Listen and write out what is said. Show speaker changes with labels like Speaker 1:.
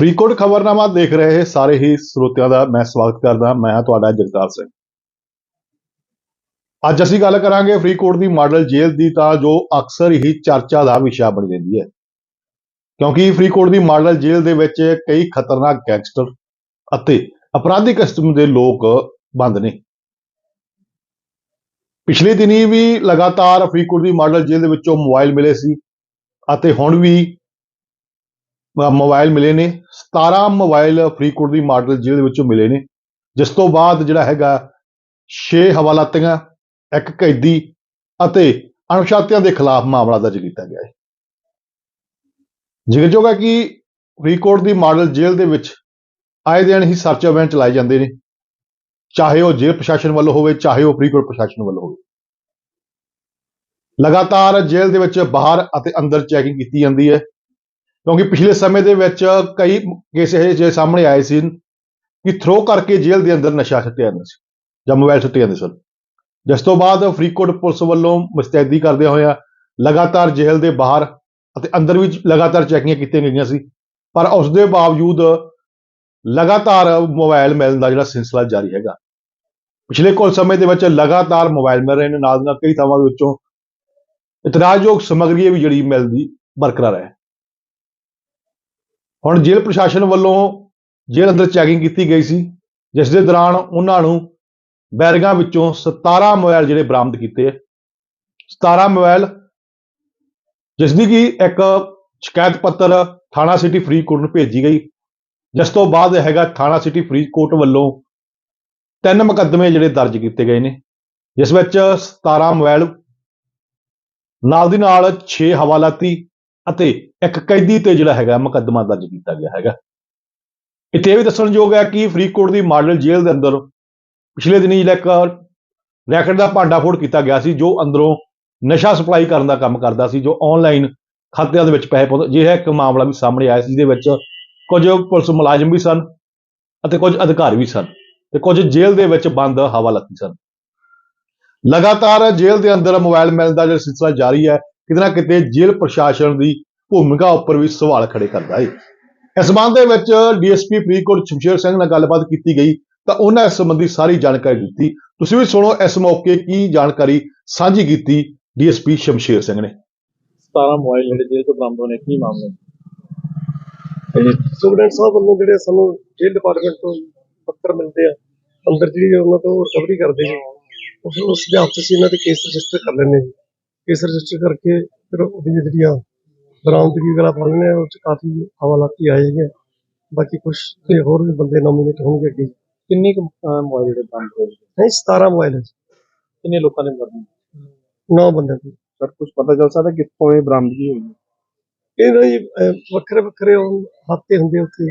Speaker 1: ਫਰੀਦਕੋਟ ਖਬਰਨਾਮਾ ਦੇਖ ਰਹੇ ਸਾਰੇ ਹੀ ਸਰੋਤਿਆਂ ਦਾ, ਮੈਂ ਸਵਾਗਤ ਕਰਦਾ, ਮੈਂ ਹਾਂ ਤੁਹਾਡਾ ਜਗਤਾਰ ਸਿੰਘ। ਅੱਜ ਅਸੀਂ ਗੱਲ ਕਰਾਂਗੇ ਫਰੀਦਕੋਟ ਦੀ ਮਾਡਲ ਜੇਲ੍ਹ ਦੀ, ਤਾਂ ਜੋ ਅਕਸਰ ਹੀ ਚਰਚਾ ਦਾ ਵਿਸ਼ਾ ਬਣ ਜਾਂਦੀ ਹੈ। ਕਿਉਂਕਿ ਫਰੀਦਕੋਟ ਦੀ ਮਾਡਲ ਜੇਲ੍ਹ ਦੇ ਵਿੱਚ ਕਈ ਖਤਰਨਾਕ ਗੈਂਗਸਟਰ ਅਤੇ ਅਪਰਾਧੀ ਕਿਸਮ ਦੇ ਲੋਕ ਬੰਦ ਨੇ। ਪਿਛਲੇ ਦਿਨੀ ਵੀ ਲਗਾਤਾਰ ਫਰੀਦਕੋਟ ਦੀ ਮਾਡਲ ਜੇਲ੍ਹ ਦੇ ਵਿੱਚੋਂ ਮੋਬਾਈਲ ਮਿਲੇ ਸੀ ਅਤੇ ਹੁਣ ਵੀ ਮੋਬਾਈਲ ਮਿਲੇ ਨੇ 17 ਮੋਬਾਈਲ ਫਰੀਦਕੋਟ ਦੀ ਮਾਡਲ ਜੇਲ੍ਹ ਵਿੱਚੋਂ ਮਿਲੇ ਨੇ। ਜਿਸ ਤੋਂ ਬਾਅਦ ਜਿਹੜਾ ਹੈਗਾ 6 ਹਵਾਲਾਤੀਆਂ, ਇੱਕ ਕੈਦੀ ਅਤੇ ਅਣਪਛਾਤਿਆਂ ਦੇ ਖਿਲਾਫ ਮਾਮਲਾ ਦਰਜ ਕੀਤਾ ਗਿਆ ਹੈ। ਜ਼ਿਕਰਯੋਗ ਹੈ ਕਿ ਫਰੀਦਕੋਟ ਦੀ ਮਾਡਲ ਜੇਲ੍ਹ ਦੇ ਵਿੱਚ ਆਏ ਦਿਨ ਹੀ ਸਰਚ ਅਭਿਆਨ ਚਲਾਏ ਜਾਂਦੇ ਨੇ। ਚਾਹੇ ਉਹ ਜੇਲ੍ਹ ਪ੍ਰਸ਼ਾਸਨ ਵੱਲੋਂ ਹੋਵੇ, ਚਾਹੇ ਉਹ ਫਰੀਦਕੋਟ ਪ੍ਰਸ਼ਾਸਨ ਵੱਲੋਂ ਹੋਵੇ। ਲਗਾਤਾਰ ਜੇਲ੍ਹ ਦੇ ਵਿੱਚ ਬਾਹਰ ਅਤੇ ਅੰਦਰ ਚੈਕਿੰਗ ਕੀਤੀ ਜਾਂਦੀ ਹੈ। ਕਿਉਂਕਿ ਪਿਛਲੇ ਸਮੇਂ ਦੇ ਵਿੱਚ ਕਈ ਕੇਸ ਇਹ ਜਿਹੇ ਸਾਹਮਣੇ ਆਏ ਸੀ ਕਿ ਥਰੋ ਕਰਕੇ ਜੇਲ੍ਹ ਦੇ ਅੰਦਰ ਨਸ਼ਾ ਛੱਟਿਆ ਜਾਂਦਾ ਸੀ ਜਾਂ ਮੋਬਾਈਲ ਸੁੱਟੇ ਜਾਂਦੇ ਸਨ ਜਿਸ ਤੋਂ ਬਾਅਦ ਫਰੀਦਕੋਟ ਪੁਲਿਸ ਵੱਲੋਂ ਮੁਸਤੈਦੀ ਕਰਦੇ ਹੋਇਆ ਲਗਾਤਾਰ ਜੇਲ੍ਹ ਦੇ ਬਾਹਰ ਅਤੇ ਅੰਦਰ ਵੀ ਲਗਾਤਾਰ ਚੈਕਿੰਗਾਂ ਕੀਤੀਆਂ ਗਈਆਂ ਸੀ, ਪਰ ਉਸ ਦੇ ਬਾਵਜੂਦ ਲਗਾਤਾਰ ਮੋਬਾਈਲ ਮਿਲਣ ਦਾ ਜਿਹੜਾ ਸਿਲਸਿਲਾ ਜਾਰੀ ਹੈਗਾ। ਪਿਛਲੇ ਕੁਝ ਸਮੇਂ ਦੇ ਵਿੱਚ ਲਗਾਤਾਰ ਮੋਬਾਈਲ ਮਿਲ ਰਹੇ ਨੇ ਨਾਲ ਦੀ ਨਾਲ ਕਈ ਥਾਵਾਂ ਦੇ ਵਿੱਚੋਂ ਇਤਰਾਜ਼ਯੋਗ ਸਮੱਗਰੀ ਵੀ ਜਿਹੜੀ ਮਿਲਦੀ ਬਰਕਰਾਰ ਹੈ। ਹੁਣ ਜੇਲ੍ਹ ਪ੍ਰਸ਼ਾਸਨ ਵੱਲੋਂ ਜੇਲ੍ਹ ਅੰਦਰ ਚੈਕਿੰਗ ਕੀਤੀ ਗਈ ਸੀ, ਜਿਸ ਦੇ ਦੌਰਾਨ ਉਹਨਾਂ ਨੂੰ ਬੈਰਗਾਂ ਵਿੱਚੋਂ 17 ਮੋਬਾਈਲ ਜਿਹੜੇ ਬਰਾਮਦ ਕੀਤੇ ਹੈ 17 ਮੋਬਾਈਲ, ਜਿਸ ਦੀ ਕਿ ਇੱਕ ਸ਼ਿਕਾਇਤ ਪੱਤਰ ਥਾਣਾ ਸਿਟੀ ਫਰੀਦਕੋਟ ਨੂੰ ਭੇਜੀ ਗਈ। ਜਿਸ ਤੋਂ ਬਾਅਦ ਹੈਗਾ ਥਾਣਾ ਸਿਟੀ ਫਰੀਦਕੋਟ ਵੱਲੋਂ ਤਿੰਨ ਮੁਕੱਦਮੇ ਜਿਹੜੇ ਦਰਜ ਕੀਤੇ ਗਏ ਨੇ। ਜਿਸ ਵਿੱਚ 17 ਮੋਬਾਈਲ, ਨਾਲ ਦੀ ਨਾਲ 6 ਹਵਾਲਾਤੀ ਅਤੇ ਇੱਕ ਕੈਦੀ ਤੇ ਜਿਹੜਾ ਹੈਗਾ ਮੁਕੱਦਮਾ ਦਰਜ ਕੀਤਾ ਗਿਆ ਹੈਗਾ। ਇੱਥੇ ਇਹ ਵੀ ਦੱਸਣਯੋਗ ਹੈ ਕਿ ਫਰੀਦਕੋਟ ਦੀ ਮਾਡਲ ਜੇਲ੍ਹ ਦੇ ਅੰਦਰ ਪਿਛਲੇ ਦਿਨੀ ਜਿਹੜਾ ਇੱਕ ਰੈਕਟ ਦਾ ਭਾਂਡਾਫੋੜ ਕੀਤਾ ਗਿਆ ਸੀ, ਜੋ ਅੰਦਰੋਂ ਨਸ਼ਾ ਸਪਲਾਈ ਕਰਨ ਦਾ ਕੰਮ ਕਰਦਾ ਸੀ, ਜੋ ਆਨਲਾਈਨ ਖਾਤਿਆਂ ਦੇ ਵਿੱਚ ਪੈਸੇ ਪਾਉਂਦਾ ਜਿਹਾ ਇੱਕ ਮਾਮਲਾ ਵੀ ਸਾਹਮਣੇ ਆਇਆ ਸੀ, ਜਿਹਦੇ ਵਿੱਚ ਕੁਝ ਪੁਲਿਸ ਮੁਲਾਜ਼ਮ ਵੀ ਸਨ ਅਤੇ ਕੁਝ ਅਧਿਕਾਰੀ ਵੀ ਸਨ ਤੇ ਕੁਝ ਜੇਲ੍ਹ ਦੇ ਵਿੱਚ ਬੰਦ ਹਵਾਲਾਤੀ ਸਨ। ਲਗਾਤਾਰ ਜੇਲ੍ਹ ਦੇ ਅੰਦਰ ਮੋਬਾਈਲ ਮਿਲਣ ਦਾ ਜਿਹੜਾ ਸਿਲਸਿਲਾ ਜਾਰੀ ਹੈ ਕਿਤੇ ਨਾ ਕਿਤੇ ਜੇਲ੍ਹ ਪ੍ਰਸ਼ਾਸਨ ਦੀ ਭੂਮਿਕਾ ਉੱਪਰ ਵੀ ਸਵਾਲ ਖੜੇ ਕਰਦਾ ਹੈ ਇਸ ਸੰਬੰਧ ਦੇ ਵਿੱਚ ਡੀਐਸਪੀ ਫਰੀਦਕੋਟ ਸ਼ਮਸ਼ੇਰ ਸਿੰਘ ਨਾਲ ਗੱਲਬਾਤ ਕੀਤੀ ਗਈ ਤਾਂ ਉਹਨਾਂ ਇਸ ਸੰਬੰਧੀ ਸਾਰੀ ਜਾਣਕਾਰੀ ਦਿੱਤੀ। ਤੁਸੀਂ ਵੀ ਸੁਣੋ ਇਸ ਮੌਕੇ ਕੀ ਜਾਣਕਾਰੀ ਸਾਂਝੀ ਕੀਤੀ ਡੀਐਸਪੀ ਸ਼ਮਸ਼ੇਰ ਸਿੰਘ ਨੇ।
Speaker 2: 17 ਮੋਬਾਈਲ ਜਿਹੜੇ ਜੇਲ੍ਹ ਤੋਂ ਬਰਾਮਦ ਹੋਣੇ ਕੀ ਮਾਮਲਾ?
Speaker 3: ਸੁਪਰਡੈਂਟ ਸਾਹਿਬ ਵੱਲੋਂ ਜਿਹੜੇ ਸਾਨੂੰ ਜੇਲ੍ਹ ਡਿਪਾਰਟਮੈਂਟ ਤੋਂ ਪੱਤਰ ਮਿਲਦੇ ਆ ਅੰਦਰ ਜਿਹੜੀ ਉਹਨਾਂ ਤੋਂ ਰਿਕਵਰੀ ਕਰਦੇ ਜੀ ਉਸ ਉਸ ਦੇ ਹੱਥ ਇਹਨਾਂ ਦੇ ਕੇਸ ਰਜਿਸਟਰ ਕਰ ਜੀ ਕੇਸ ਰਜਿਸਟਰ ਕਰਕੇ ਫਿਰ ਉਹਦੀ ਜਿਹੜੀਆਂ ਬਰਾਮਦਗੀ ਵਗੈਰਾ ਪੜ ਲੈਂਦੇ ਆ ਉਹ ਚ ਕਾਫੀ ਹਵਾਲਾਤੀ ਆਏ ਹੈਗੇ ਬਾਕੀ ਕੁਝ ਤੇ ਹੋਰ ਵੀ ਬੰਦੇ ਨੋਮੀਨੇਟ ਹੋਣਗੇ ਅੱਗੇ।
Speaker 2: ਕਿੰਨੇ ਕੁ ਮੋਬਾਈਲ ਜਿਹੜੇ ਬਰਾਮਦ ਹੋਏ
Speaker 3: ਨਹੀਂ 17 ਮੋਬਾਈਲ ਹੈ
Speaker 2: ਕਿੰਨੇ ਲੋਕਾਂ ਦੇ ਬਰਾਮਦ
Speaker 3: 9 ਬੰਦੇ ਦੀ।
Speaker 2: ਸਰ ਕੁਝ ਪਤਾ ਚੱਲ ਸਕਦਾ ਕਿੱਥੋਂ ਇਹ ਬਰਾਮਦਗੀ ਹੋਈ?
Speaker 3: ਇਹ ਨਾ ਜੀ ਅਹ, ਵੱਖਰੇ ਵੱਖਰੇ ਹਾਤੇ ਹੁੰਦੇ ਉੱਥੇ।